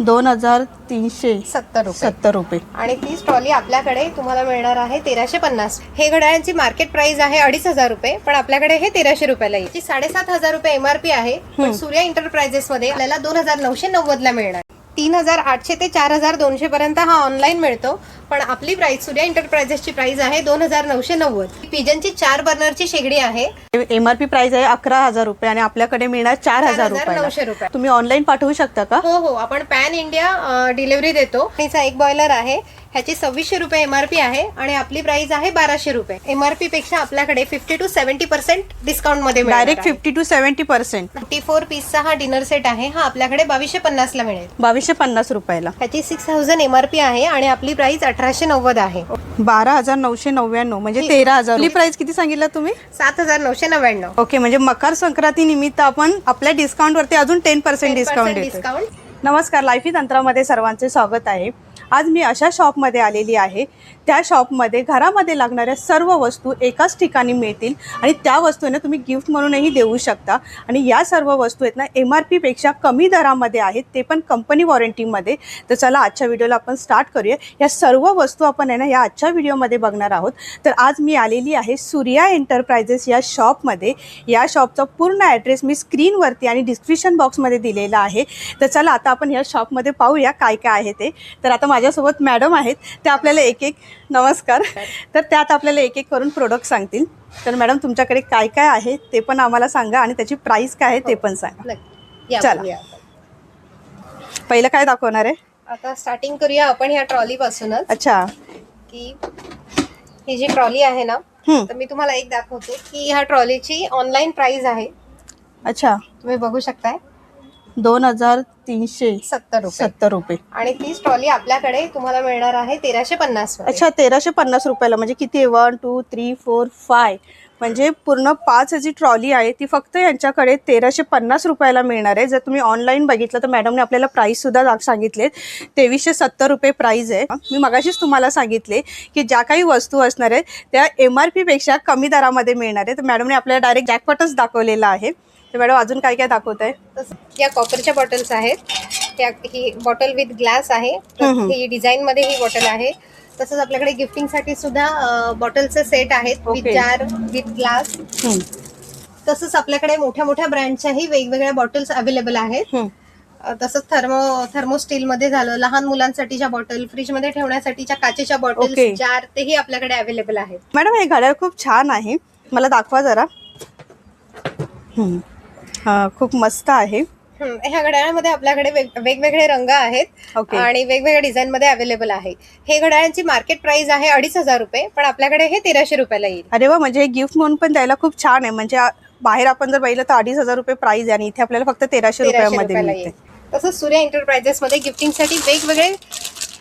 दोन हजार तीनशे सत्तर रुपये. सत्तर रुपये. आणि तीच ट्रॉली आपल्याकडे तुम्हाला मिळणार आहे तेराशे पन्नास. हे घड्याळांची मार्केट प्राइस आहे अडीच हजार रुपये पण आपल्याकडे हे तेराशे रुपयाला येईल. ती साडेसात हजार रुपये एमआरपी आहे पण सूर्या एंटरप्राइजेस मध्ये आपल्याला दोन हजार नऊशे नव्वद ला मिळणार. तीन हजार आठशे ते चार हजार दोनशे पर्यंत हा ऑनलाईन मिळतो. पण आपली प्राइस सूर्या एंटरप्राइजेसची प्राइस आहे दोन हजार नऊशे नव्वद. पिजनची चार बर्नरची शेगडी आहे. एम आर पी प्राइस आहे अकरा हजार रुपये आणि आपल्याकडे मिळणार चार हजार 4,900 रुपये रुपये. तुम्ही ऑनलाईन पाठवू शकता का? हो हो. आपण पॅन इंडिया डिलिव्हरी देतो. हिचा एक बॉयलर आहे. ह्याची सव्वीसशे रुपये एमआरपी आहे आणि आपली प्राइस आहे बाराशे रुपये. एमआरपी पेक्षा आपल्याकडे फिफ्टी टू सेव्हन्टी पर्सेंट डिस्काउंटमध्ये direct fifty two seventy percent fifty four पीसचा हा डिनर सेट आहे. हा आपल्याकडे बावीसशे पन्नास ला मिळेल. बावीसशे पन्नास रुपयाला. ह्याची सिक्स थाउजंड एमआरपी आहे आणि आपली प्राइस अठराशे नव्वद आहे. बारा हजार नऊशे नव्याण्णव म्हणजे तेरा हजार. प्राइस किती सांगितलं तुम्ही? सात हजार नऊशे नव्याण्णव. ओके म्हणजे मकर संक्रांती निमित्त आपण आपल्या डिस्काउंट वरती अजून टेन पर्सेंट डिस्काउंट डिस्काउंट नमस्कार लाईफी तंत्रामध्ये सर्वांचे स्वागत आहे. आज मी अशा शॉपमध्ये आलेली आहे. त्या शॉपमध्ये घरामध्ये लागणाऱ्या सर्व वस्तू एकाच ठिकाणी मिळतील आणि त्या वस्तूंना ना तुम्ही गिफ्ट म्हणूनही देऊ शकता. आणि या सर्व वस्तू आहेत ना एम आर पीपेक्षा कमी दरामध्ये आहेत ते पण कंपनी वॉरंटीमध्ये. तर चला आजच्या व्हिडिओला आपण स्टार्ट करूया. या सर्व वस्तू आपण आहे ना या आजच्या व्हिडिओमध्ये बघणार आहोत. तर आज मी आलेली आहे सूर्या एंटरप्राइजेस या शॉपमध्ये. या शॉपचा पूर्ण ॲड्रेस मी स्क्रीनवरती आणि डिस्क्रिप्शन बॉक्समध्ये दिलेला आहे. तर चला आता आपण या शॉपमध्ये पाहूया काय काय आहे ते. तर आता माझ्यासोबत मॅडम आहेत. त्या आपल्याला एक एक नमस्कार. तर त्यात आपल्याला एक एक करून प्रोडक्ट सांगतील. तर मॅडम तुमच्याकडे काय काय आहे ते पण आम्हाला सांगा आणि त्याची प्राईस काय आहे ते पण सांगा. या चला. पहिलं काय दाखवणार आहे? आता स्टार्टिंग करूया आपण ह्या ट्रॉली पासूनच. अच्छा. की ही जी ट्रॉली आहे ना हं, तर मी तुम्हाला एक दाखवते की ह्या ट्रॉलीची ऑनलाईन प्राइस आहे. अच्छा. तुम्ही बघू शकताय. दोन हजार तीनशे सत्तर रुपये. सत्तर रुपये. आणि तीच ट्रॉली आपल्याकडे तुम्हाला मिळणार आहे तेराशे पन्नास अच्छा तेराशे पन्नास रुपयाला. म्हणजे किती one two three four five म्हणजे पूर्ण पाच जी ट्रॉली आहे ती फक्त यांच्याकडे तेराशे पन्नास रुपयाला मिळणार आहे. जर तुम्ही ऑनलाईन बघितलं तर मॅडमने आपल्याला प्राईस सुद्धा दाख- सांगितले तेवीसशे सत्तर रुपये प्राईस आहे. मी मगाशीच तुम्हाला सांगितले की ज्या काही वस्तू असणार आहेत त्या एम आर पीपेक्षा कमी दरामध्ये मिळणार आहे तर मॅडमने आपल्याला डायरेक्ट जॅकपॉटच दाखवलेला आहे. तर मॅडम अजून काय काय दाखवत आहे? या कॉपरच्या बॉटल्स आहेत. त्या ही बॉटल विथ ग्लास आहे. ही डिझाईन मध्ये ही बॉटल आहे. तसंच आपल्याकडे गिफ्टिंगसाठी सुद्धा बॉटलचे सेट आहेत. विथ. Jar with glass. तसंच आपल्याकडे मोठ्या मोठ्या ब्रँडच्याही वेगवेगळ्या बॉटल्स अवेलेबल आहेत. तसंच थर्मो थर्मो स्टील मध्ये झालं लहान मुलांसाठीच्या बॉटल फ्रीजमध्ये ठेवण्यासाठीच्या काचेच्या बॉटल Okay. जार तेही आपल्याकडे अवेलेबल आहेत. मॅडम हे घड्याळ खूप छान आहे. मला दाखवा जरा. हा, खूप मस्त आहे. हं, ह्या घड्याळामध्ये आपल्याकडे वेग- वेगवेगळे रंग आहेत ओके. आणि वेगवेगळ्या डिझाईन मध्ये अवेलेबल आहे. हे घड्याळांची मार्केट प्राइस आहे अडीच हजार रुपये पण आपल्याकडे हे तेराशे रुपयाला येईल. अरे वा म्हणजे हे गिफ्ट म्हणून पण द्यायला खूप छान आहे. म्हणजे आ- बाहेर आपण जर पाहिलं तर अडीच हजार रुपये प्राइस आहे आणि इथे आपल्याला फक्त तेराशे रुपयामध्ये रुपयाला मिळते. येईल. तसंच सूर्या एंटरप्राइजेस मध्ये गिफ्टिंगसाठी वेगवेगळे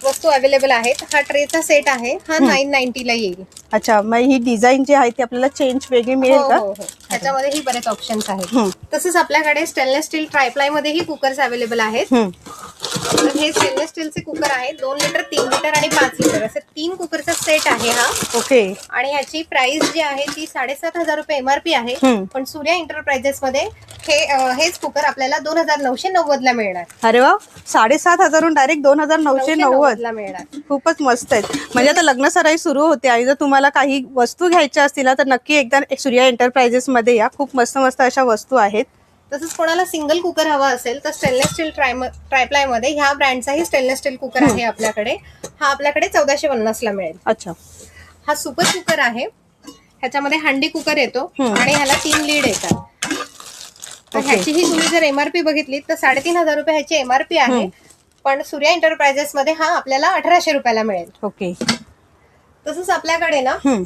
वस्तू अवेलेबल आहेत. हा ट्रेचा सेट आहे. हा नाईन नाईन्टीला येईल. अच्छा मग ही डिझाईन जी आहे ती आपल्याला चेंज वेगळी मिळेल हो, का? हो, हो. त्याच्यामध्येही बरेच ऑप्शन्स आहेत. तसंच आपल्याकडे स्टेनलेस स्टील ट्रायप्लाय मध्येही कुकर्स अवेलेबल आहेत. तर हे स्टेनलेस स्टीलचे कुकर आहेत. दोन लिटर तीन लिटर आणि पाच लिटर असे तीन कुकरचा सेट आहे हा. ओके आणि ह्याची प्राइस जी आहे ती साडेसात हजार रुपये एमआरपी आहे. पण सूर्या एंटरप्राइजेस मध्ये हे अं, हेच कुकर आपल्याला दोन हजार नऊशे नव्वद ला मिळणार. अरे वा. साडेसात हजारून डायरेक्ट दोन हजार नऊशे नव्वद. मिळणार. खूपच मस्त आहेत. म्हणजे आता लग्न सराई सुरू होते आणि जर तुम्हाला काही वस्तू घ्यायच्या असतील ना, तर नक्की एकदा सूर्या एंटरप्राइजेस मध्ये या. खूप मस्त मस्त अशा वस्तू आहेत. तसंच कोणाला सिंगल कुकर हवा असेल तर स्टेनलेस स्टील ट्राय ट्रायप्लायमध्ये ह्या ब्रँडचाही स्टेनलेस स्टील कुकर आहे आपल्याकडे. हा आपल्याकडे चौदाशे पन्नास ला मिळेल. अच्छा. हा सुपर कुकर आहे. ह्याच्यामध्ये हंडी कुकर येतो. आणि ह्याला तीन लीड येतात. ह्याचीही तुम्ही जर एमआरपी बघितली तर साडेतीन हजार रुपये ह्याची एमआरपी आहे. पण सूर्या एंटरप्राइजेस मध्ये हा आपल्याला अठराशे रुपयाला मिळेल. ओके. तसंच आपल्याकडे ना हम्म.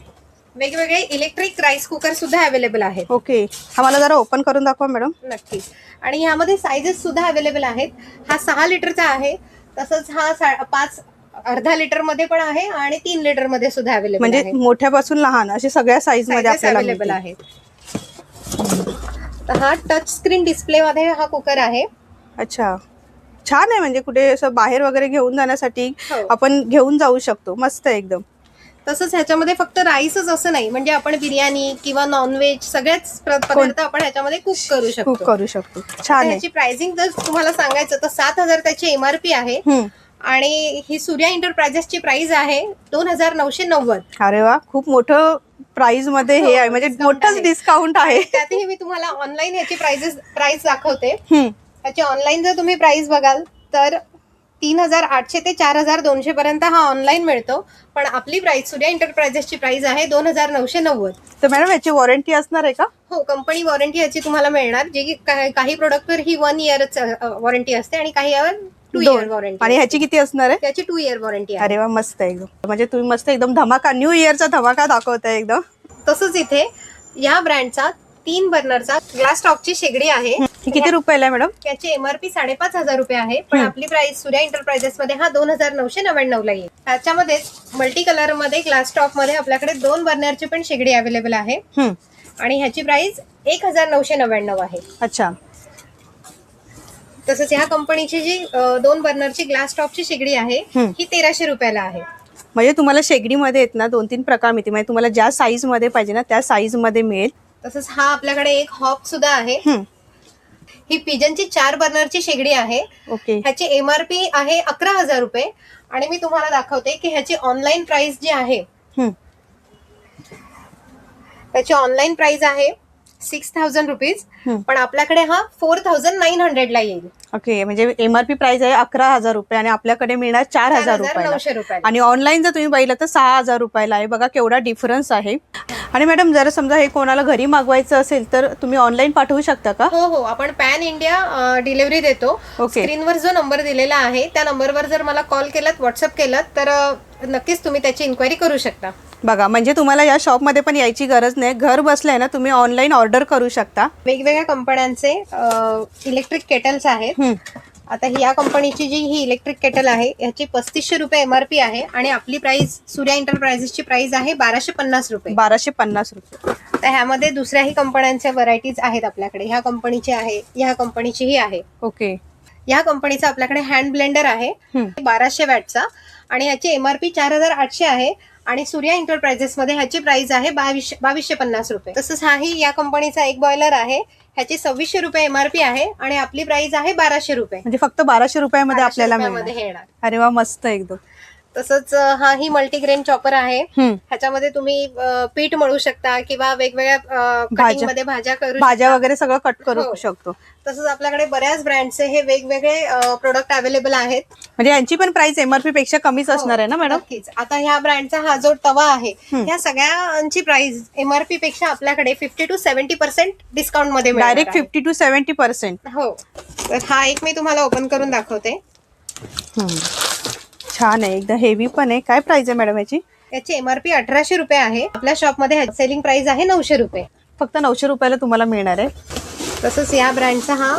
वेगवेगळे इलेक्ट्रिक राईस कुकर सुद्धा अवेलेबल आहेत. ओके. हा मला जरा ओपन करून दाखवा मॅडम नक्कीच आणि ह्यामध्ये सायझेस सुद्धा अवेलेबल आहेत. हा सहा लिटरचा आहे. तसंच हा सा- पाच अर्धा लिटरमध्ये पण आहे आणि तीन लिटरमध्ये सुद्धा अवेलेबल म्हणजे आहे. मोठ्यापासून लहान असे सगळ्या साईजमध्ये आपल्याला अवेलेबल मिळतील. आहेत. तर हा टच स्क्रीन डिस्प्ले मध्ये हा कुकर आहे. अच्छा. छान आहे म्हणजे कुठे असं बाहेर वगैरे घेऊन जाण्यासाठी हो. आपण घेऊन जाऊ शकतो. मस्त आहे एकदम. तसंच ह्याच्यामध्ये फक्त राईसच असं नाही म्हणजे आपण बिर्याणी किंवा नॉनव्हेज सगळ्याच प्र- पदार्थ आपण ह्याच्यामध्ये कुक करू कुक शकतो. करू शकतो. छान आहे. ह्याची प्राइसिंग जर तुम्हाला सांगायचं तर सात हजार त्याची एमआरपी आहे. हम्म. आणि ही सूर्या एंटरप्राइजेसची प्राइस आहे दोन हजार नऊशे नव्वद. अरे वा खूप मोठं प्राइसमध्ये हे हो, आहे. म्हणजे discount मोठंच आहे. डिस्काउंट आहे. त्यातही मी तुम्हाला ऑनलाईन ह्याची प्राइसेस प्राइस दाखवते. हम्म. ह्याची ऑनलाईन जर तुम्ही प्राइस बघाल तर तीन हजार आठशे ते चार हजार दोनशे पर्यंत हा ऑनलाईन मिळतो. पण आपली प्राइस सूर्या एंटरप्राइजेसची प्राइस आहे दोन हजार नऊशे नव्वद. तर मॅडम याची वॉरंटी असणार आहे का? हो कंपनी वॉरंटी याची तुम्हाला मिळणार. जे काही प्रोडक्टवर ही वन इयरच वॉरंटी असते आणि काही यावर टू इयर वॉरंटी आणि ह्याची किती असणार आहे? त्याची टू इयर वॉरंटी अरे वा मस्त एकदम. म्हणजे तुम्ही मस्त एकदम धमाका न्यू इयरचा धमाका दाखवताय एकदम. तसंच इथे या ब्रँडचा तीन बर्नरचा ग्लास टॉपची शेगडी आहे. ही. किती रुपयाला आहे मॅडम? त्याची एमआरपी साडेपाच हजार रुपये आहे. पण. आपली प्राइस सूर्या एंटरप्राइजेस मध्ये हा दोन हजार नऊशे नव्याण्णव ला येईल. त्याच्यामध्ये मल्टी कलरमध्ये ग्लास टॉपमध्ये आपल्याकडे दोन बर्नरची पण शेगडी अवेलेबल आहे. आणि ह्याची प्राइस एक हजार नऊशे नव्याण्णव आहे. अच्छा. तसंच ह्या कंपनीची जी अ, दोन बर्नरची ग्लास टॉपची शेगडी आहे हम्म. ही तेराशे रुपयाला आहे. म्हणजे तुम्हाला शेगडीमध्ये आहेत ना दोन तीन प्रकार मिळतील. म्हणजे तुम्हाला ज्या साईजमध्ये पाहिजे ना त्या साईजमध्ये मिळेल. तसंच हा आपल्याकडे एक हॉप सुद्धा आहे. ही पिजनची चार बर्नरची शेगडी आहे ओके ह्याची एमआरपी आहे अकरा हजार रुपये आणि मी तुम्हाला दाखवते की ह्याची ऑनलाईन प्राइस जी आहे. त्याची ऑनलाईन प्राइस आहे सिक्स थाउजंड रुपीज. पण आपल्याकडे हा फोर थाउजंड नाईन हंड्रेडला येईल. ओके म्हणजे एमआरपी प्राइस आहे अकरा हजार रुपये आणि आपल्याकडे मिळणार चार हजार रुपयाला. आणि ऑनलाईन जर तुम्ही पाहिलं तर सहा हजार रुपयाला आहे. बघा केवढा डिफरन्स आहे. आणि मॅडम जर समजा हे कोणाला घरी मागवायचं असेल तर तुम्ही ऑनलाईन पाठवू शकता का? हो हो. आपण पॅन इंडिया डिलिव्हरी देतो. स्क्रीनवर जो नंबर दिलेला आहे त्या नंबरवर जर मला कॉल केलात व्हॉट्सअप केलात तर नक्कीच तुम्ही त्याची इन्क्वायरी करू शकता. बघा म्हणजे तुम्हाला या शॉपमध्ये पण यायची गरज नाही. घर बसलाय ना तुम्ही ऑनलाईन ऑर्डर करू शकता. वेगवेगळ्या कंपन्यांचे इलेक्ट्रिक केटल्स आहेत. आता ही या कंपनीची जी ही इलेक्ट्रिक केटल आहे ह्याची पस्तीसशे रुपये एमआरपी आहे आणि आपली प्राइस सूर्या एंटरप्राइजेसची प्राइस आहे बाराशे पन्नास रुपये. बाराशे पन्नास रुपये. तर ह्यामध्ये दुसऱ्याही कंपन्यांच्या व्हरायटीज आहेत आपल्याकडे. ह्या कंपनीची आहे ह्या कंपनीचीही आहे. ओके. ह्या कंपनीचा आपल्याकडे हँड ब्लेंडर आहे. बाराशे वॅटचा आणि ह्याची एमआरपी चार हजार आठशे आहे. आणि सूर्या एंटरप्राइजेस मध्ये ह्याची प्राइस आहे बावीसशे बावीसशे पन्नास रुपये. तसंच हाही या कंपनीचा एक बॉयलर आहे. ह्याची सव्वीसशे रुपये एमआरपी आहे आणि आपली प्राइस आहे बाराशे रुपये. म्हणजे फक्त बाराशे रुपयामध्ये 1200 आपल्याला मिळणार. येणार. अरे वा मस्त एकदम. तसंच अं, हा ही मल्टीग्रेन चॉपर आहे हम्म. ह्याच्यामध्ये तुम्ही अं, पीठ मळू शकता किंवा वेगवेगळ्या भाज्या. कटिंगमध्ये भाज्या करू भाज्या शकता. वगैरे सगळं कट करू हो. शकतो तसंच आपल्याकडे बऱ्याच ब्रँडचे हे वेगवेगळे प्रोडक्ट अवेलेबल आहेत म्हणजे यांची पण प्राइस एमआरपी पेक्षा कमीच असणार आहे ना मॅडम नक्कीच आता ह्या ब्रँडचा हा जो तवा आहे हम्म. ह्या सगळ्यांची प्राइस एमआरपी पेक्षा आपल्याकडे फिफ्टी टू सेव्हन्टी पर्सेंट डिस्काउंटमध्ये मिळणार डायरेक्ट आहे. फिफ्टी टू सेव्हन्टी पर्सेंट हो तर हा एक मी तुम्हाला ओपन करून दाखवते छान आहे एकदम हेवी पण आहे. काय प्राइस आहे मॅडम याची? याची एमआरपी अठराशे रुपये आहे. आपल्या शॉपमध्ये सेलिंग प्राइस आहे नऊशे रुपये. फक्त नऊशे रुपयाला तुम्हाला मिळणार आहे. तसंच या ब्रँडचा हा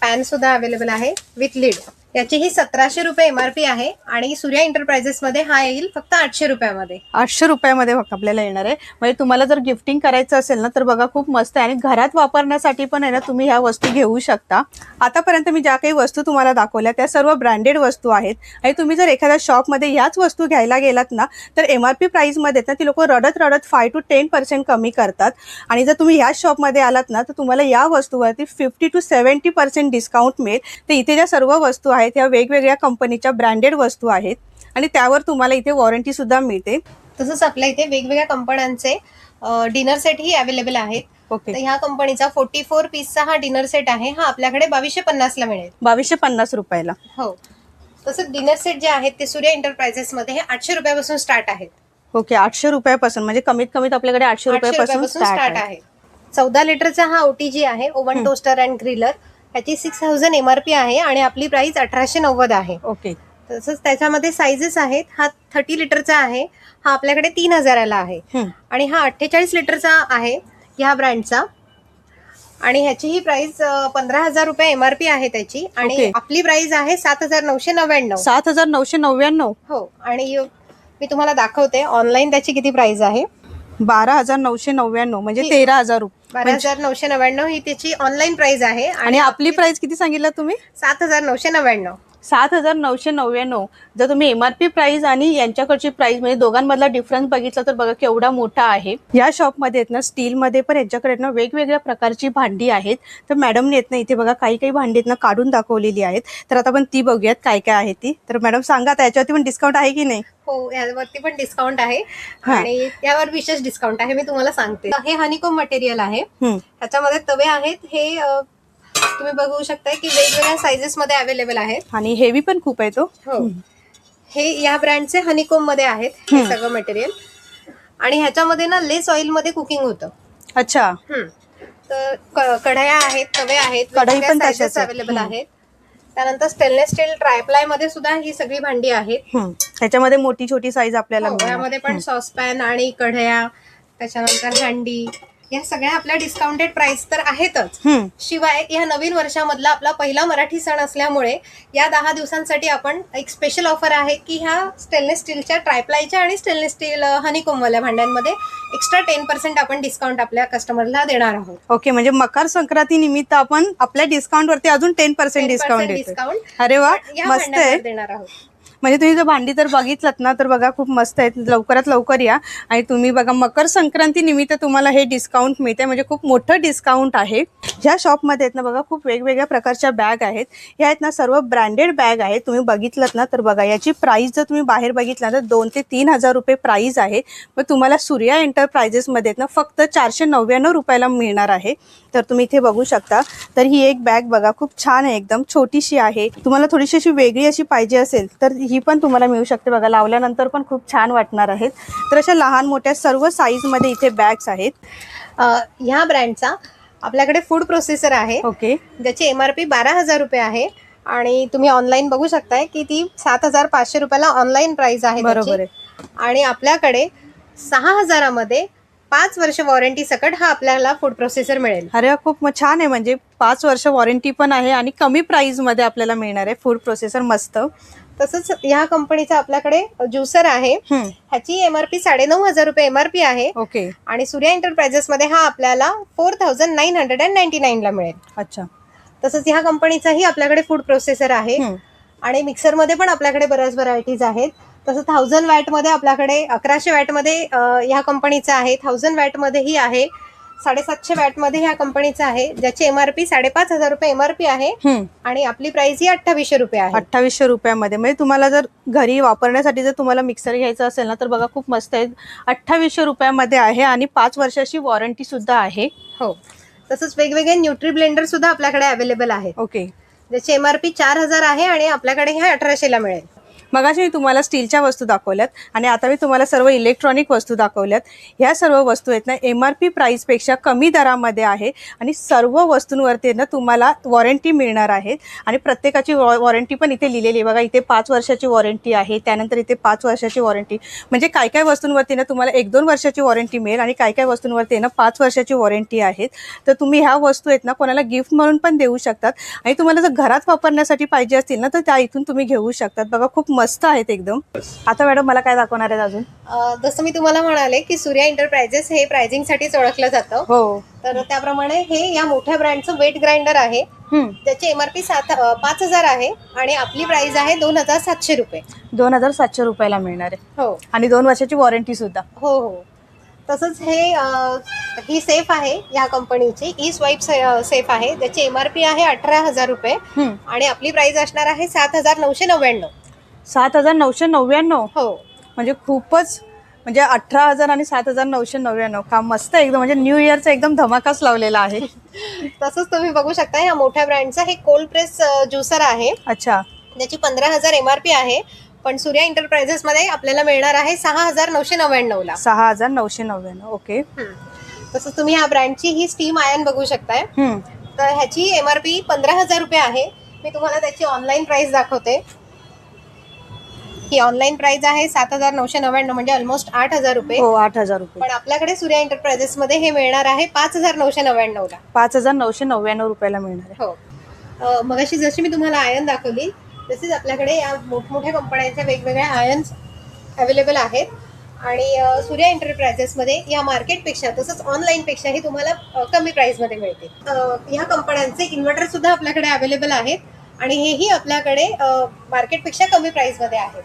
पॅन सुद्धा अवेलेबल आहे विथ लीड याची ही सतराशे रुपये एमआरपी आहे आणि सूर्या एंटरप्राइजेस मध्ये हा येईल फक्त आठशे रुपयामध्ये. आठशे रुपयामध्ये फक्त आपल्याला येणार आहे. म्हणजे तुम्हाला जर गिफ्टिंग करायचं असेल ना तर बघा खूप मस्त आहे. आणि घरात वापरण्यासाठी पण आहे ना तुम्ही ह्या वस्तू घेऊ शकता. आतापर्यंत मी ज्या काही वस्तू तुम्हाला दाखवल्या त्या सर्व ब्रँडेड वस्तू आहेत. आणि तुम्ही जर एखाद्या शॉपमध्ये ह्याच वस्तू घ्यायला गेलात ना तर एम आर पी प्राईजमध्ये ना ती लोक रडत रडत फाय टू टेन पर्सेंट कमी करतात. आणि जर तुम्ही ह्याच शॉपमध्ये आलात ना तर तुम्हाला या वस्तूवरती fifty two seventy percent discount मिळेल. तर इथे ज्या सर्व वस्तू आहेत ह्या वेगवेगळ्या कंपनीच्या ब्रँडेड वस्तू आहेत आणि त्यावर तुम्हाला इथे वॉरंटी सुद्धा मिळते. तसंच आपल्या इथे वेगवेगळ्या कंपन्यांचे डिनर सेटही अवेलेबल आहेत. ओके. ह्या कंपनीचा फोर्टी फोर पीसचा हा डिनर सेट आहे. हा आपल्याकडे बावीसशे पन्नासला मिळेल. बावीसशे पन्नास रुपयाला. हो. तसंच डिनर सेट जे आहेत ते सूर्या एंटरप्राइजेस मध्ये हे आठशे रुपयापासून स्टार्ट आहेत. ओके आठशे रुपयापासून म्हणजे कमीत कमीत आपल्याकडे आठशे रुपयापासून स्टार्ट आहे. चौदा लिटरचा हा ओटीजी आहे ओव्हन टोस्टर अँड ग्रिलर. ह्याची सिक्स थाउजंड एमआरपी आहे आणि आपली प्राइस अठराशे नव्वद आहे. ओके. तसंच त्याच्यामध्ये साईजेस आहेत. हा थर्टी लिटरचा आहे. हा आपल्याकडे तीन हजाराला आहे. आणि हा अठ्ठेचाळीस लिटरचा आहे ह्या ब्रँडचा. आणि ह्याची ही प्राइस पंधरा हजार रुपये एमआरपी आहे त्याची. आणि. आपली प्राइस आहे सात हजार नऊशे नव्याण्णव. सात हजार नऊशे नव्याण्णव. हो. आणि मी तुम्हाला दाखवते ऑनलाईन त्याची किती प्राइस आहे. बारा हजार नऊशे नव्याण्णव म्हणजे तेरा हजार रुपये बारा हजार नऊशे नव्याण्णव ही त्याची ऑनलाईन प्राइस आहे आणि आपली प्राइस किती सांगितलं तुम्ही? सात हजार नऊशे नव्याण्णव. सात हजार नऊशे नव्याण्णव. जर तुम्ही एम आर पी प्राइस आणि यांच्याकडची प्राइस म्हणजे दोघांमधला डिफरन्स बघितला तर बघा केवढा मोठा आहे. या शॉपमध्ये आहेत ना स्टीलमध्ये पण यांच्याकडे ना वेगवेगळ्या प्रकारची भांडी आहेत. तर मॅडमने येत ना इथे बघा काही काही भांडी आहेत ना काढून दाखवलेली आहेत. तर आता आपण ती बघूयात काय काय आहे ती. तर मॅडम सांगा आता याच्यावरती पण डिस्काउंट आहे की नाही? हो यावरती पण डिस्काउंट आहे. आणि यावर विशेष डिस्काउंट आहे मी तुम्हाला सांगते. हे हनीकोम मटेरियल आहे. ह्याच्यामध्ये तवे आहेत. हे तुम्ही बघू शकताय की वेगवेगळ्या सायझेस मध्ये अवेलेबल आहेत आणि हेवी पण खूप आहे तो हो हे या ब्रँडचे हनीकोममध्ये आहेत हे. सगळं मटेरियल आणि ह्याच्यामध्ये ना लेस ऑइलमध्ये कुकिंग होतं अच्छा हम्म. तर क- कढया आहेत तवे आहेत कढई पण तशाच आहेत. अवेलेबल हम्म. आहेत त्यानंतर स्टेनलेस स्टील ट्रायप्लायमध्ये सुद्धा ही सगळी भांडी आहेत हम्म. ह्याच्यामध्ये मोठी छोटी साईज आपल्याला हो, मिळणार. यामध्ये पण सॉसपॅन आणि कढया त्याच्यानंतर हंडी या सगळ्या आपल्या डिस्काउंटेड प्राइस तर आहेतच. हम्म. शिवाय या नवीन वर्षामधला आपला पहिला मराठी सण असल्यामुळे या दहा दिवसांसाठी आपण एक स्पेशल ऑफर आहे की ह्या स्टेनलेस स्टीलच्या ट्रायप्लायच्या आणि स्टेनलेस स्टील हनीकोमवाल्या भांड्यांमध्ये एक्स्ट्रा टेन पर्सेंट आपण डिस्काउंट आपल्या कस्टमरला देणार आहोत. ओके म्हणजे मकर संक्रांती निमित्त आपण आपल्या डिस्काउंट वरती अजून टेन पर्सेंट 10% डिस्काउंट देतो डिस्काउंट अरे वा या मस्त आहे. देणार आहोत. म्हणजे तुम्ही जर भांडी तर बघितलात ना तर बघा खूप मस्त आहेत. लवकरात लवकर या. आणि तुम्ही बघा मकर संक्रांती निमित्त तुम्हाला हे डिस्काउंट मिळते म्हणजे खूप मोठं डिस्काउंट आहे. ह्या शॉपमध्ये आहेत ना बघा खूप वेगवेगळ्या प्रकारच्या बॅग आहेत. ह्या आहेत ना सर्व ब्रँडेड बॅग आहेत. तुम्ही बघितलात ना तर बघा याची प्राईस जर तुम्ही बाहेर बघितला तर दोन ते तीन हजार रुपये प्राईज आहे. मग तुम्हाला सूर्या एंटरप्राइजेसमध्ये ना फक्त चारशे नव्याण्णव रुपयाला मिळणार आहे. तर तुम्ही इथे बघू शकता. तर ही एक बॅग बघा खूप छान आहे एकदम छोटीशी आहे. तुम्हाला थोडीशी अशी वेगळी अशी पाहिजे असेल तर ही पण तुम्हाला मिळू शकते. बघा लावल्यानंतर पण खूप छान वाटणार आहेत. तर अशा लहान मोठ्या सर्व साईजमध्ये इथे बॅग्स आहेत. ह्या ब्रँडचा आपल्याकडे फूड प्रोसेसर आहे. ओके. ज्याची एम आर पी बारा हजार रुपये आहे. आणि तुम्ही ऑनलाईन बघू शकताय की ती सात हजार पाचशे रुपयाला ऑनलाईन प्राइस आहे बरोबर. आहे. आणि आपल्याकडे सहा हजारामध्ये पाच वर्ष वॉरंटी सकट हा आपल्याला फूड प्रोसेसर मिळेल. अरे खूप छान आहे. म्हणजे पाच वर्ष वॉरंटी पण आहे आणि कमी प्राईजमध्ये आपल्याला मिळणार आहे फूड प्रोसेसर मस्त. तसंच ह्या कंपनीचा आपल्याकडे ज्युसर आहे. ह्याची एम आर पी साडेनऊ हजार रुपये एम आर पी आहे. ओके. आणि सूर्या एंटरप्राइजेस मध्ये हा आपल्याला four thousand nine hundred and ninety नाईनला मिळेल. अच्छा. तसंच ह्या कंपनीचाही आपल्याकडे फूड प्रोसेसर आहे. आणि मिक्सरमध्ये पण आपल्याकडे बऱ्याच व्हरायटीज आहेत. तसं थाउजंड वॅटमध्ये आपल्याकडे अकराशे वॅटमध्ये अ, ह्या कंपनीचं आहे. थाउजंड वॅटमध्येही आहे. साडेसातशे वॅटमध्ये ह्या कंपनीचं आहे ज्याची एम आर पी साडेपाच हजार रुपये एम आर पी आहे हम्म. आणि आपली प्राइस ही अठ्ठावीसशे रुपये आहे. अठ्ठावीसशे रुपयामध्ये. म्हणजे तुम्हाला जर घरी वापरण्यासाठी जर तुम्हाला मिक्सर घ्यायचा असेल ना तर बघा खूप मस्त आहे. अठ्ठावीसशे रुपयामध्ये आहे आणि पाच वर्षाची वॉरंटी सुद्धा आहे. हो. तसंच वेगवेगळे न्यूट्री ब्लेंडर सुद्धा आपल्याकडे अवेलेबल आहेत. ओके ज्याची एम आर पी चार हजार आहे आणि आपल्याकडे ह्या अठराशेला मिळेल. मगाशी मी तुम्हाला स्टीलच्या वस्तू दाखवल्यात आणि आता मी तुम्हाला सर्व इलेक्ट्रॉनिक वस्तू दाखवल्यात. ह्या सर्व वस्तू आहेत ना एम आर पी प्राईसपेक्षा कमी दरामध्ये आहे आणि सर्व वस्तूंवरती ना तुम्हाला वॉरंटी मिळणार आहेत आणि प्रत्येकाची वॉ वॉरंटी पण इथे लिहिलेली आहे. बघा इथे पाच वर्षाची वॉरंटी आहे त्यानंतर इथे पाच वर्षाची वॉरंटी म्हणजे काय काय वस्तूंवरती ना तुम्हाला एक दोन वर्षाची वॉरंटी मिळेल आणि काय काय वस्तूंवरती ना पाच वर्षाची वॉरंटी आहेत. तर तुम्ही ह्या वस्तू आहेत ना कोणाला गिफ्ट म्हणून पण देऊ शकतात. आणि तुम्हाला जर घरात वापरण्यासाठी पाहिजे असतील ना तर त्या इथून तुम्ही घेऊ शकतात. बघा खूप मस्त आहेत एकदम. आता मॅडम मला काय दाखवणार आहेत अजून? जसं मी तुम्हाला म्हणाले की सूर्या एंटरप्राइजेस हे प्राइसिंगसाठीच ओळखलं जातं. हो. तर त्याप्रमाणे हे या मोठ्या ब्रँडचं वेट ग्राइंडर आहे. त्याची एम आर पी सात पाच हजार आहे आणि आपली प्राइस आहे दोन हजार सातशे रुपये. दोन हजार सातशे रुपयाला मिळणार आहे. हो. आणि दोन वर्षाची वॉरंटी सुद्धा. हो हो. तसंच हे ही सेफ आहे या कंपनीची ई स्वाईप सेफ आहे. ज्याची एम आर पी आहे अठरा हजार रुपये. आणि आपली प्राइस असणार आहे सात हजार नऊशे नव्याण्णव. सात हजार नऊशे नव्याण्णव. हो. म्हणजे खूपच म्हणजे अठरा हजार आणि सात हजार नऊशे नव्याण्णव. काम मस्त एकदम म्हणजे न्यू इयरचा एकदम धमाकाच लावलेला आहे. तसंच तुम्ही बघू शकता ह्या मोठ्या ब्रँडचं हे कोल्ड प्रेस ज्युसर आहे. अच्छा. ज्याची पंधरा हजार एम आर पी आहे. पण सूर्या एंटरप्राइजेस मध्ये आपल्याला मिळणार आहे सहा हजार नऊशे नव्याण्णव ला सहा हजार नऊशे नव्याण्णव. ओके तसंच तुम्ही ह्या ब्रँडची ही स्टीम आयन बघू शकताय. तर ह्याची एम आर पी पंधरा हजार रुपये आहे. मी तुम्हाला त्याची ऑनलाईन प्राइस दाखवते. ही ऑनलाईन प्राइस आहे सात हजार नऊशे नव्याण्णव म्हणजे ऑलमोस्ट आठ हजार रुपये. हो आठ हजार रुपये. पण आपल्याकडे सूर्या एंटरप्राइजेस मध्ये हे मिळणार आहे पाच हजार नऊशे नव्याण्णव ला. पाच हजार नऊशे नव्याण्णव रुपयाला मिळणार आहे. हो. अ, मगाशी जशी मी तुम्हाला आयन दाखवली तसेच आपल्याकडे या मोठमोठ्या कंपन्यांच्या वेगवेगळ्या आयन्स अवेलेबल आहेत. आणि अ, सूर्या एंटरप्राइजेसमध्ये या मार्केटपेक्षा तसंच ऑनलाईनपेक्षाही तुम्हाला अ, कमी प्राईसमध्ये मिळतील. अ, ह्या कंपन्यांचे इन्व्हर्टर सुद्धा आपल्याकडे अवेलेबल आहेत. आणि हेही आपल्याकडे मार्केटपेक्षा कमी प्राइसमध्ये आहेत.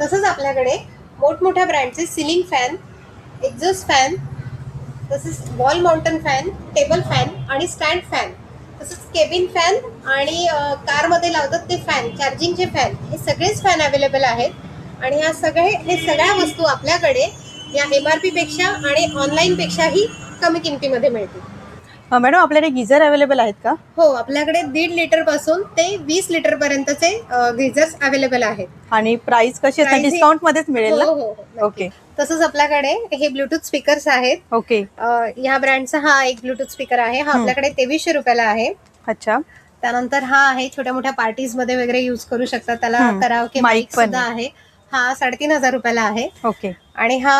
तसंच आपल्याकडे मोठमोठ्या ब्रँडचे सिलिंग फॅन एक्झॉस्ट फॅन तसेच wall mountain fan table fan आणि स्टँड फॅन तसंच केबिन फॅन आणि कारमध्ये लावतात ते फॅन चार्जिंगचे फॅन हे सगळेच फॅन अवेलेबल आहेत. आणि ह्या सगळे हे सगळ्या वस्तू आपल्याकडे या एम आर पीपेक्षा आणि ऑनलाईनपेक्षाही कमी किमतीमध्ये मिळतील. मॅडम आपल्याकडे गिझर अवेलेबल आहेत का? हो आपल्याकडे दीड लिटरपासून ते वीस लिटर पर्यंतचे गिझर्स अवेलेबल आहेत. आणि प्राइस कशी Price ही- डिस्काउंट मध्येच मिळेल हो ना? हो हो, नक्की. ओके तसंच आपल्याकडे हे ब्लूटूथ स्पीकर्स आहेत. ओके अ, ह्या ब्रँडचा हा एक ब्लूटूथ स्पीकर आहे. हा. आपल्याकडे तेवीसशे रुपयाला आहे. अच्छा. त्यानंतर हा आहे छोट्या मोठ्या पार्टीजमध्ये वगैरे युज करू शकतात त्याला हम्म. कराओके Mic माईक पण सुद्धा आहे. हा साडेतीन हजार रुपयाला आहे. ओके आणि हा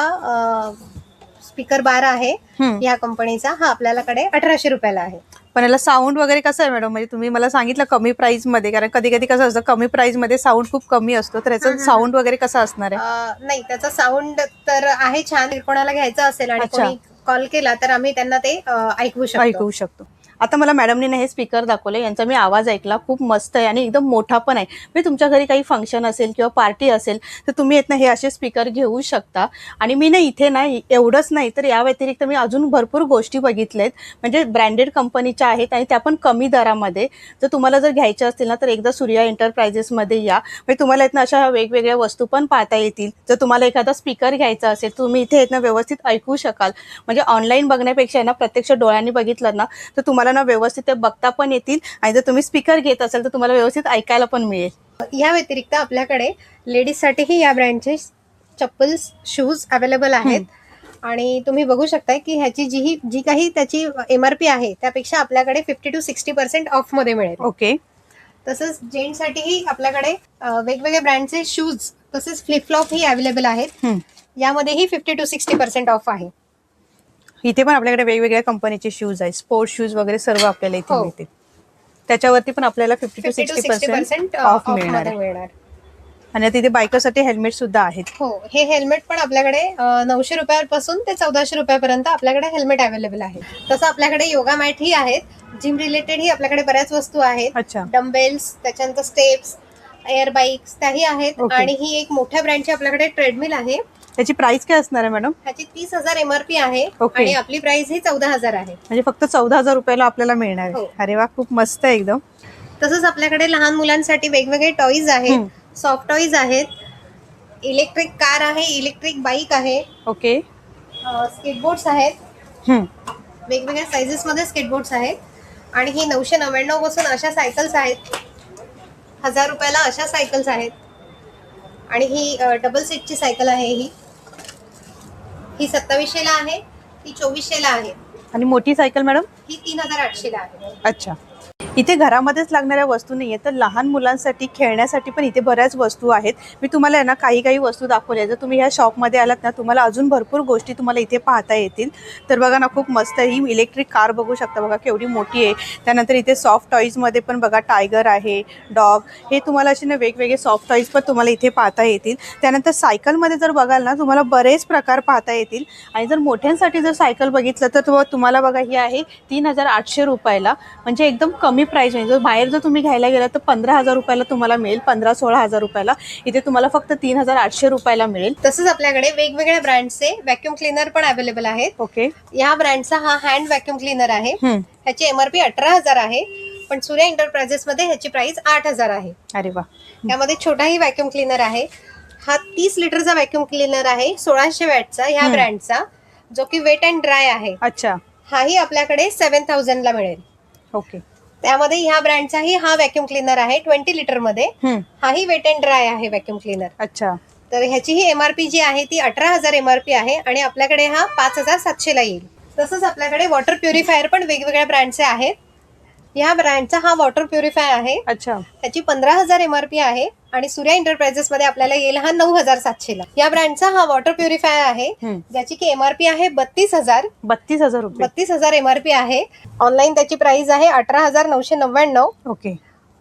स्पीकर बार आहे हम्म. या कंपनीचा. हा आपल्याकडे अठराशे रुपयाला आहे. पण याला साऊंड वगैरे कसं आहे मॅडम म्हणजे तुम्ही मला सांगितलं कमी प्राइसमध्ये कारण कधी कधी कसं असतं कमी प्राइसमध्ये साऊंड खूप कमी असतो. तर याचं हम्म. साऊंड वगैरे कसं असणार आहे? अ, नाही त्याचा साऊंड तर आहे छान. कोणाला घ्यायचं असेल आणि अच्छा. कोणी कॉल केला तर आम्ही त्यांना ते अ, ऐकवू शकतो. ऐकू शकतो. आता मला मॅडमने ना हे स्पीकर दाखवले यांचा मी आवाज ऐकला खूप मस्त आहे आणि एकदम मोठा पण आहे. म्हणजे तुमच्या घरी काही फंक्शन असेल किंवा पार्टी असेल तर तुम्ही येत ना हे असे स्पीकर घेऊ शकता. आणि मी ना इथे ना एवढंच नाही तर या व्यतिरिक्त मी अजून भरपूर गोष्टी बघितल्यात म्हणजे ब्रँडेड कंपनीच्या आहेत आणि त्या पण कमी दरामध्ये. जर तुम्हाला जर घ्यायच्या असतील ना तर एकदा सूर्या एंटरप्राइजेसमध्ये या. म्हणजे तुम्हाला येत ना अशा वेगवेगळ्या वस्तू पण पाहता येतील. जर तुम्हाला एखादा स्पीकर घ्यायचा असेल तुम्ही इथे येत ना व्यवस्थित ऐकू शकाल. म्हणजे ऑनलाईन बघण्यापेक्षा ना प्रत्यक्ष डोळ्यांनी बघितलं ना तर तुम्हाला ना व्यवस्थित ते बघता पण येतील. आणि जर तुम्ही स्पीकर घेत असाल तर तुम्हाला व्यवस्थित ऐकायला पण मिळेल. या व्यतिरिक्त आपल्याकडे लेडीजसाठीही या ब्रँडचे चप्पल शूज अवेलेबल आहेत. आणि तुम्ही बघू शकताय की ह्याची जी ही जी काही त्याची एम आर पी आहे त्यापेक्षा आपल्याकडे फिफ्टी टू सिक्स्टी पर्सेंट ऑफमध्ये मिळेल. ओके. तसंच जेंट्ससाठीही आपल्याकडे अ, वेगवेगळ्या ब्रँडचे शूज तसेच फ्लिपफ्लॉप ही अवेलेबल आहेत. यामध्येही fifty two sixty percent off आहे. इथे पण आपल्याकडे वेगवेगळ्या कंपनीचे शूज आहेत. स्पोर्ट्स शूज वगैरे सर्व आपल्याला इथे हो. मिळतील. त्याच्यावरती पण आपल्याला fifty two sixty percent off मिळणार आहे. मिळणार. आणि आता इथे बायकरसाठी हेल्मेट सुद्धा आहेत. हो हे हेल्मेट पण आपल्याकडे अ, नऊशे रुपयापासून ते चौदाशे रुपयापर्यंत आपल्याकडे हेल्मेट अवेलेबल आहे. तसं आपल्याकडे योगा मॅट ही आहेत. जिम रिलेटेड ही आपल्याकडे बऱ्याच वस्तू आहेत. अच्छा. डम्बेल्स त्याच्यानंतर स्टेप्स एअर बाईक्स त्याही आहेत. Okay. आणि ही एक मोठ्या ब्रँडची आपल्याकडे ट्रेडमिल आहे. त्याची प्राइस काय असणार आहे मॅडम ह्याची तीस हजार एमआरपी आहे Okay. आणि आपली प्राइस ही चौदा हजार आहे म्हणजे फक्त चौदा हजार रुपयाला आपल्याला मिळणार आहे हो. अरे वा खूप मस्त आहे एकदम तसंच आपल्याकडे लहान मुलांसाठी वेगवेगळे टॉईज आहेत. सॉफ्ट टॉईज आहेत इलेक्ट्रिक कार आहे इलेक्ट्रिक बाईक आहे ओके स्केटबोर्ड्स आहेत हम्म. वेगवेगळ्या सायझेस मध्ये स्केटबोर्ड्स आहेत आणि ही नऊशे नव्याण्णवपासून अशा सायकल्स आहेत हजार रुपयाला अशा सायकल्स आहेत आणि ही डबल सीटची सायकल आहे ही ही सत्तावीसशेला आहे ती चोवीसशेला आहे. आणि मोठी सायकल मॅडम? ही तीन हजार आठशेला आहे. अच्छा. इथे घरामध्येच लागणाऱ्या वस्तू नाही तर लहान मुलांसाठी खेळण्यासाठी पण इथे बऱ्याच वस्तू आहेत. मी तुम्हाला आहे ना काही काही वस्तू दाखवल्या. जर तुम्ही ह्या शॉपमध्ये आलात ना तुम्हाला अजून भरपूर गोष्टी तुम्हाला इथे पाहता येतील. तर बघा ना खूप मस्त ही इलेक्ट्रिक कार बघू शकता. बघा केवढी मोठी आहे. त्यानंतर इथे सॉफ्ट टॉईजमध्ये पण बघा टायगर आहे डॉग हे तुम्हाला असे ना वेगवेगळे सॉफ्ट टॉईज पण तुम्हाला इथे पाहता येतील. त्यानंतर सायकलमध्ये जर बघाल ना तुम्हाला बरेच प्रकार पाहता येतील. आणि जर मोठ्यांसाठी जर सायकल बघितलं तर तो तुम्हाला बघा ही आहे तीन हजार आठशे रुपयाला. म्हणजे एकदम कमी प्राईस म्हणजे जर बाहेर जर तुम्ही घ्यायला गेला तर पंधरा हजार रुपयाला तुम्हाला मिळेल पंधरा सोळा हजार रुपयाला. इथे तुम्हाला फक्त तीन हजार आठशे रुपयाला मिळेल. तसंच आपल्याकडे वेगवेगळ्या ब्रँडचे व्हॅक्यूम क्लीनर पण अवेलेबल आहेत. ओके या ब्रँडचा हा हँड व्हॅक्यूम क्लीनर आहे. ह्याची एमआरपी अठरा हजार आहे. पण सूर्या एंटरप्राइजेस मध्ये ह्याची प्राइस आठ हजार आहे. अरे वा. यामध्ये छोटाही व्हॅक्यूम क्लीनर आहे. हा तीस लिटरचा व्हॅक्यूम क्लीनर आहे सोळाशे वॅटचा ह्या. ब्रँडचा जो की वेट अँड ड्राय आहे. अच्छा. हाही आपल्याकडे सेव्हन थाउजंडला मिळेल. ओके त्यामध्ये ह्या ब्रँडचाही हा व्हॅक्यूम क्लीनर आहे ट्वेंटी लिटरमध्ये हम्म. हाही वेट अँड ड्राय आहे व्हॅक्यूम क्लीनर अच्छा. तर ह्याची ही एमआरपी जी आहे ती अठरा हजार एमआरपी आहे आणि आपल्याकडे हा पाच हजार सातशेला येईल. तसंच आपल्याकडे वॉटर प्युरिफायर पण वेगवेगळ्या ब्रँडचे आहेत. ह्या ब्रँडचा हा वॉटर प्युरिफायर आहे. अच्छा. त्याची पंधरा हजार एमआरपी आहे आणि सूर्या एंटरप्राइजेस मध्ये आपल्याला येईल हा नऊ हजार सातशेला. या ब्रँडचा हा वॉटर प्युरिफायर आहे. हम्म. ज्याची की एमआरपी आहे बत्तीस हजार. बत्तीस हजार रुपये. बत्तीस हजार एमआरपी आहे. ऑनलाईन त्याची प्राइस आहे अठरा हजार नऊशे नव्याण्णव. ओके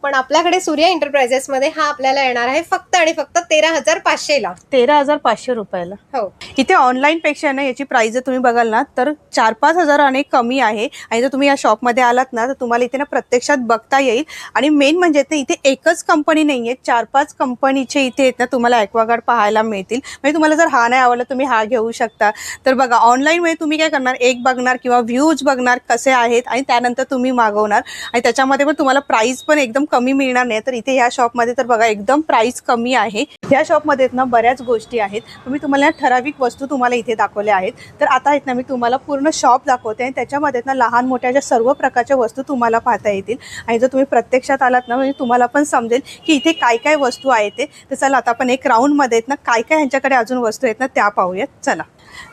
पण आपल्याकडे सूर्या एंटरप्राइजेस मध्ये हा आपल्याला येणार आहे फक्त आणि फक्त तेरा हजार पाचशे ला. तेरा हजार पाचशे रुपयाला. हो. इथे ऑनलाईन पेक्षा ना याची प्राइस जर तुम्ही बघाल ना तर चार पाच हजाराने कमी आहे. आणि जर तुम्ही या शॉपमध्ये आलात ना तर तुम्हाला इथे ना प्रत्यक्षात बघता येईल. आणि मेन म्हणजे ना इथे एकच कंपनी नाही आहे चार पाच कंपनीचे इथे आहेत ना तुम्हाला ॲक्वागार्ड पाहायला मिळतील. म्हणजे तुम्हाला जर हा नाही आवडला तुम्ही हा घेऊ शकता. तर बघा ऑनलाईनमध्ये तुम्ही काय करणार? एक बघणार किंवा व्ह्यूज बघणार कसे आहेत आणि त्यानंतर तुम्ही मागवणार. आणि त्याच्यामध्ये पण तुम्हाला प्राईस पण एकदम कमी मिळणार नाही. तर इथे ह्या शॉपमध्ये तर बघा एकदम प्राईस कमी आहे. ह्या शॉपमध्ये ना बऱ्याच गोष्टी आहेत. तुम्ही तुम्हाला ठराविक वस्तू तुम्हाला इथे दाखवल्या आहेत. तर आता आहेत ना मी तुम्हाला पूर्ण शॉप दाखवते आणि त्याच्यामध्ये ना लहान मोठ्या ज्या सर्व प्रकारच्या वस्तू तुम्हाला पाहता येतील. आणि जर तुम्ही प्रत्यक्षात आलात ना म्हणजे तुम्हाला पण समजेल की इथे काय काय वस्तू आहेत ते. तर चला आता आपण एक राऊंडमध्ये आहेत ना काय काय ह्यांच्याकडे अजून वस्तू आहेत ना त्या पाहूयात. चला.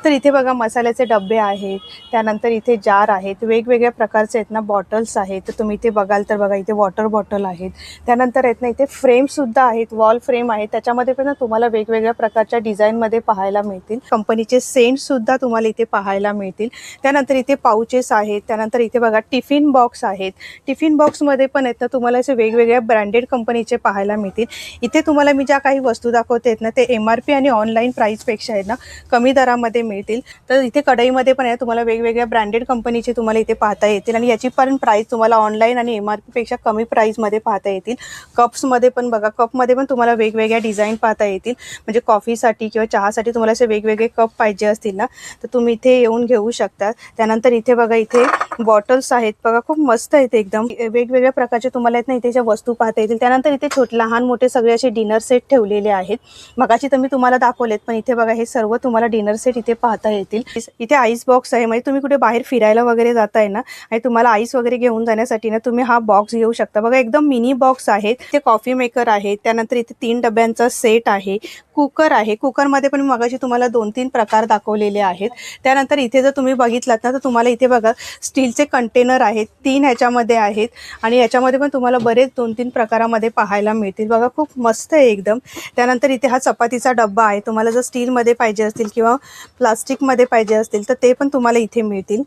तर इथे बघा मसाल्याचे डबे आहेत त्यानंतर इथे जार आहेत वेगवेगळ्या प्रकारचे आहेत ना बॉटल्स आहेत. तर तुम्ही इथे बघाल तर बघा इथे वॉटर बॉटल आहेत. त्यानंतर आहेत ना इथे फ्रेमसुद्धा आहेत वॉल फ्रेम आहेत. त्याच्यामध्ये पण ना तुम्हाला वेगवेगळ्या प्रकारच्या डिझाईनमध्ये पाहायला मिळतील. कंपनीचे सेंटसुद्धा तुम्हाला इथे पाहायला मिळतील. त्यानंतर इथे पाउचेस आहेत. त्यानंतर इथे बघा टिफिन बॉक्स आहेत. टिफिन बॉक्समध्ये पण आहेत ना तुम्हाला असे वेगवेगळ्या ब्रँडेड कंपनीचे पाहायला मिळतील. इथे तुम्हाला मी ज्या काही वस्तू दाखवते आहेत ना ते एम आर पी आणि ऑनलाईन प्राईसपेक्षा आहेत ना कमी दरामध्ये मिळतील. तर इथे कढईमध्ये पण आहे. तुम्हाला वेगवेगळ्या ब्रँडेड कंपनीचे तुम्हाला इथे पाहता येतील. आणि याची पण प्राईस तुम्हाला ऑनलाईन आणि एम आर पीपेक्षा कमी प्राईसमध्ये पाहता येतील. कप्समध्ये पण बघा कपमध्ये पण तुम्हाला वेगवेगळ्या डिझाईन पाहता येतील. म्हणजे कॉफीसाठी किंवा चहासाठी तुम्हाला असे वेगवेगळे कप पाहिजे असतील ना तर तुम्ही इथे येऊन घेऊ शकता. त्यानंतर इथे बघा इथे बॉटल्स आहेत. बघा खूप मस्त आहेत एकदम. वेगवेगळ्या प्रकारचे तुम्हाला आहेत ना इथे ज्या वस्तू पाहता येतील. त्यानंतर इथे छोटे लहान मोठे सगळे असे डिनर सेट ठेवलेले आहेत. मगाशी तर मी तुम्हाला दाखवलेत पण इथे बघा हे सर्व तुम्हाला डिनर सेट इथे पाहता येतील. इथे आईस बॉक्स आहे. म्हणजे तुम्ही कुठे बाहेर फिरायला वगैरे जाताय ना आणि तुम्हाला आईस वगैरे घेऊन जाण्यासाठी ना तुम्ही हा बॉक्स घेऊ शकता. बघा एकदम मिनी बॉक्स आहेत. ते कॉफी मेकर आहे. त्यानंतर इथे तीन डब्यांचा सेट आहे. कुकर आहे. कुकरमध्ये पण मगाशी तुम्हाला दोन तीन प्रकार दाखवलेले आहेत. त्यानंतर इथे जर तुम्ही बघितलात ना तर तुम्हाला इथे बघा स्टीलचे कंटेनर आहेत तीन ह्याच्यामध्ये आहेत आणि याच्यामध्ये पण तुम्हाला बरेच दोन तीन प्रकारामध्ये पाहायला मिळतील. बघा खूप मस्त आहे एकदम. त्यानंतर इथे हा चपातीचा डब्बा आहे. तुम्हाला जर स्टीलमध्ये पाहिजे असतील किंवा प्लास्टिकमध्ये पाहिजे असतील तर ते पण तुम्हाला इथे मिळतील.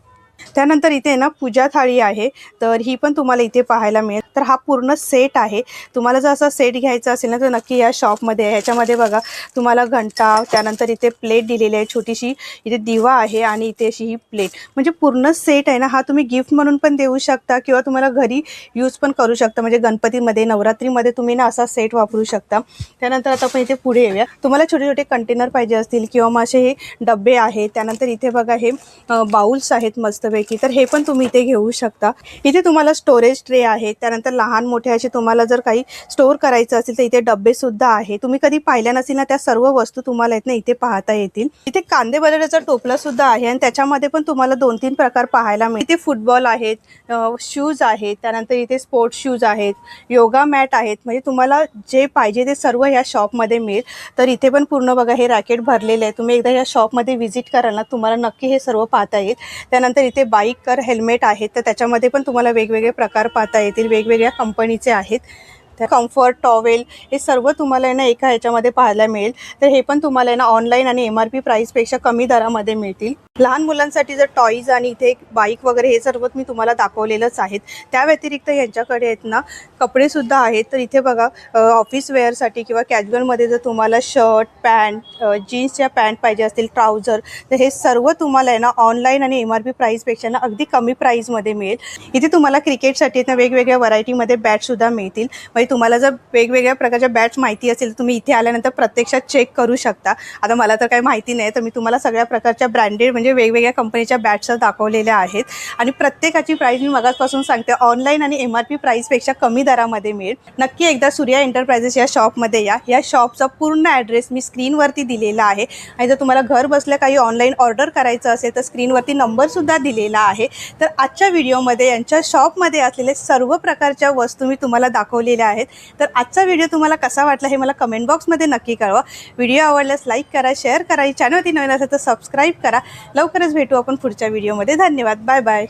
त्यानंतर इथे ना पूजा थाळी आहे. तर ही पण तुम्हाला इथे पाहायला मिळेल. तर हा पूर्ण सेट आहे. तुम्हाला जर असा सेट घ्यायचा असेल ना तर नक्की या शॉपमध्ये आहे. ह्याच्यामध्ये बघा तुम्हाला घंटा त्यानंतर इथे प्लेट दिलेली आहे छोटीशी. इथे दिवा आहे आणि इथे अशी ही प्लेट. म्हणजे पूर्ण सेट आहे ना हा तुम्ही गिफ्ट म्हणून पण देऊ शकता किंवा तुम्हाला घरी यूज पण करू शकता. म्हणजे गणपतीमध्ये नवरात्रीमध्ये तुम्ही ना असा सेट वापरू शकता. त्यानंतर आता आपण इथे पुढे येऊया. तुम्हाला छोटे छोटे कंटेनर पाहिजे असतील किंवा मग असे हे डबे आहेत. त्यानंतर इथे बघा हे बाउल्स आहेत मस्तपैकी तर हे पण तुम्ही इथे घेऊ शकता. इथे तुम्हाला स्टोरेज ट्रे आहे. त्यानंतर लहान मोठे असे तुम्हाला जर काही स्टोअर करायचं असेल तर इथे डब्बे सुद्धा आहे. तुम्ही कधी पाहिल्या नसेल ना त्या सर्व वस्तू तुम्हाला इथनं इथे पाहता येतील. इथे कांदे बटाट्याचा टोपला सुद्धा आहे आणि त्याच्यामध्ये पण तुम्हाला दोन तीन प्रकार पाहायला मिळतील. इथे फुटबॉल आहेत शूज आहेत त्यानंतर इथे स्पोर्ट्स शूज आहेत योगा मॅट आहेत. म्हणजे तुम्हाला जे पाहिजे ते सर्व ह्या शॉपमध्ये मिळेल. तर इथे पण पूर्ण बघा हे रॅकेट भरलेले आहे. तुम्ही एकदा या शॉपमध्ये व्हिजिट कराल ना तुम्हाला नक्की हे सर्व पाहता येईल. त्यानंतर इथे बाईक कर हेल्मेट आहेत तर त्याच्यामध्ये पण तुम्हाला वेगवेगळे प्रकार पाहता येतील. वेगवेगळ्या कंपनीचे आहेत. त्या कम्फर्ट टॉवेल हे सर्व तुम्हाला आहे ना एका ह्याच्यामध्ये पाहायला मिळेल. तर हे पण तुम्हाला आहे ना ऑनलाईन आणि एम आर पी प्राईसपेक्षा कमी दरामध्ये मिळतील. लहान मुलांसाठी जर टॉईज आणि इथे बाईक वगैरे हे सर्व मी तुम्हाला दाखवलेलंच आहेत. त्या व्यतिरिक्त यांच्याकडे आहेत ना कपडेसुद्धा आहेत. तर इथे बघा ऑफिस वेअरसाठी किंवा कॅज्युअलमध्ये जर तुम्हाला शर्ट पॅन्ट जीन्सच्या पॅन्ट पाहिजे असतील ट्राउझर तर हे सर्व तुम्हाला आहे ना ऑनलाईन आणि एम आर पी प्राईसपेक्षा ना अगदी कमी प्राईसमध्ये मिळेल. इथे तुम्हाला क्रिकेटसाठी ना वेगवेगळ्या व्हरायटीमध्ये बॅटसुद्धा मिळतील. म्हणजे तुम्हाला जर वेगवेगळ्या प्रकारच्या बॅट्स माहिती असेल तर तुम्ही इथे आल्यानंतर प्रत्यक्षात चेक करू शकता. आता मला तर काही माहिती नाही तर मी तुम्हाला सगळ्या प्रकारच्या ब्रँडेड म्हणजे वेगवेगळ्या कंपनीच्या बॅट्स दाखवलेल्या आहेत. आणि प्रत्येकाची प्राईस मी मगाचपासून सांगते ऑनलाईन आणि एम आर पी प्राईसपेक्षा कमी दरामध्ये मिळेल. नक्की एकदा सूर्या एंटरप्राइजेस या शॉपमध्ये या. या शॉपचा पूर्ण ॲड्रेस मी स्क्रीनवरती दिलेला आहे. आणि जर तुम्हाला घर बसल्या काही ऑनलाईन ऑर्डर करायचं असेल तर स्क्रीनवरती नंबरसुद्धा दिलेला आहे. तर आजच्या व्हिडिओमध्ये यांच्या शॉपमध्ये असलेले सर्व प्रकारच्या वस्तू मी तुम्हाला दाखवलेल्या आहेत. तर आजचा व्हिडिओ तुम्हाला कसा वाटला हे मला कमेंट बॉक्समध्ये नक्की कळवा. व्हिडिओ आवडल्यास लाईक करा शेअर करा. चॅनलवरती नवीन असेल तर सबस्क्राईब करा. लवकरच भेटू आपण पुढच्या व्हिडिओमध्ये धन्यवाद. Bye bye